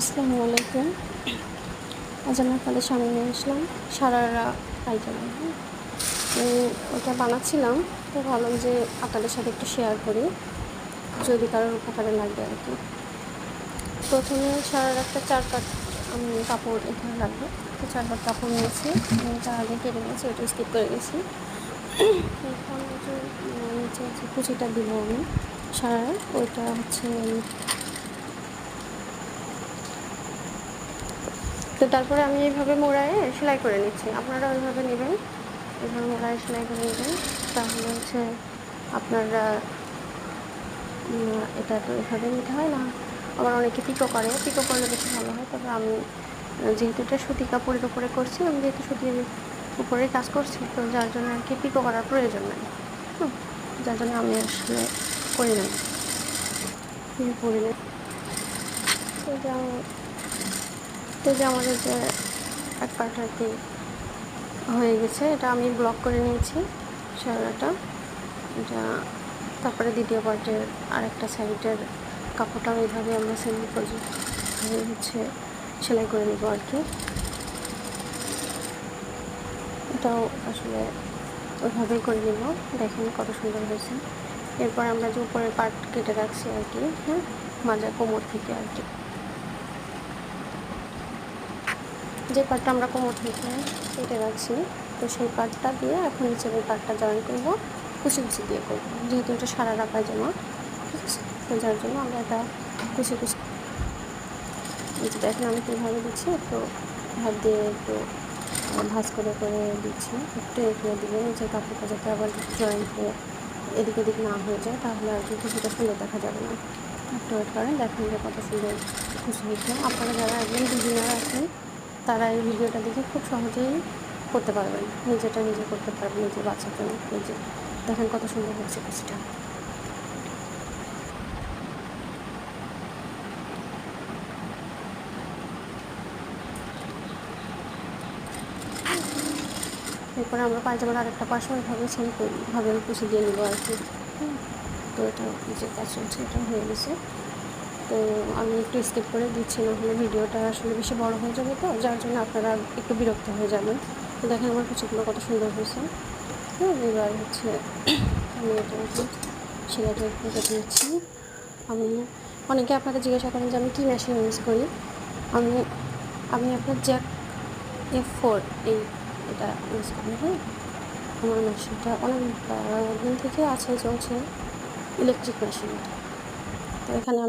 আসসালামু আলাইকুম। আজ আমি আপনাদের সামনে নিয়ে আসলাম সারারা? তো ওটা বানাচ্ছিলাম, তো ভাবলাম যে আপনাদের সাথে একটু শেয়ার করি, যদি কারোর উপকারে লাগবে আর কি। প্রথমে সারার একটা চার কাট আমি কাপড় এখানে রাখব। তো চার কাট কাপড় নিয়েছি তার আগে কেটে নিয়েছি, ওটা স্কিপ করে গেছি। এখন যে কুচিটা দিব আমি সারার, ওইটা হচ্ছে তো তারপরে আমি এইভাবে মোড়ায় সেলাই করে নিচ্ছি। আপনারা ওইভাবে নেবেন। এইভাবে মোড়ায় সেলাই করে নেবেন। তাহলে হচ্ছে আপনারা এটা তো এভাবে নিতে হয় না। আবার অনেকে পিকো করে। পিকো করলে বেশি ভালো হয়। তবে আমি, যেহেতু এটা সুতি কাপড়ের উপরে করছি, আমি যেহেতু সুতির উপরে কাজ করছি, তো যার জন্য আর কি পিকো করার প্রয়োজন নাই। যার জন্য আমি আসলে করি নাই। করি নাই যে আমাদের যে এক পার্ট আর কি হয়ে গেছে, এটা আমি ব্লক করে নিয়েছি সারাটা এটা তারপরে দ্বিতীয় পার্টের আরেকটা সাইডের কাপড়টাও এইভাবে আমরা সেমি ভাবে হচ্ছে সেলাই করে নেব আর কি। এটাও আসলে ওইভাবেই করে নেব। দেখেন কত সুন্দর হয়েছে। এরপর আমরা যে উপরের পার্ট কেটে রাখছি আর কি হ্যাঁ? মাজা কোমর থেকে আর কি। যে পার্টটা আমরা কোমর থেকে কেটে রাখছি, তো সেই পার্টটা দিয়ে এখন নিচের ওই পার্টটা জয়েন করব কুচি কুচি দিয়ে করব। যেহেতু এটা সারা রাখা জামা ঠিক আছে? তো জন্য আমরা এটা কুচি কুচি এই যে দেখেন আমি কীভাবে দিচ্ছি, একটু হাত দিয়ে একটু ভাঁজ করে করে দিচ্ছি। একটু এগিয়ে দিবেন যে কাপড়টা যাতে আবার জয়েন্ট হয়ে এদিক ওদিক না হয়ে যায়, তাহলে আর কি কিছুটা সুন্দর দেখা যাবে না। একটু ওয়েট করেন দেখেন যে কত সুন্দর খুশি হয়েছে। আপনারা যারা একদম আছেন তারা এই ভিডিওটা দেখে খুব সহজেই করতে পারবেন। নিজেটা নিজে করতে পারবেন, নিজে বাচ্চার জন্য নিজে দেখেন কত সুন্দর হচ্ছে কুচিটা। এরপরে আমরা পায়জামার আরেকটা পাশে ওইভাবে সেম ভাবে কুচি দিয়ে নেব আর কি। তো এটা যে কাজ চলছে, এটা হয়ে গেছে। তো আমি একটু স্কিপ করে দিচ্ছি না হলে ভিডিওটা আসলে বেশি বড় হয়ে যাবে তো, যার জন্য আপনারা একটু বিরক্ত হয়ে যাবেন। তো দেখেন আমার কুচিগুলো কত সুন্দর হয়েছে। হ্যাঁ এবার হচ্ছে আমি এটা সেলাইটা একটু কেটে নিচ্ছি। আমি অনেকে আপনারা জিজ্ঞাসা করেন যে আমি কী মেশিন ইউজ করি? আমি আমি আপনার জ্যাক এফ ফোর এই এটা ইউজ করি হ্যাঁ। আমার মেশিনটা অনেক দিন থেকে আছে, চলছে। ইলেকট্রিক মেশিন তো এখানে আমি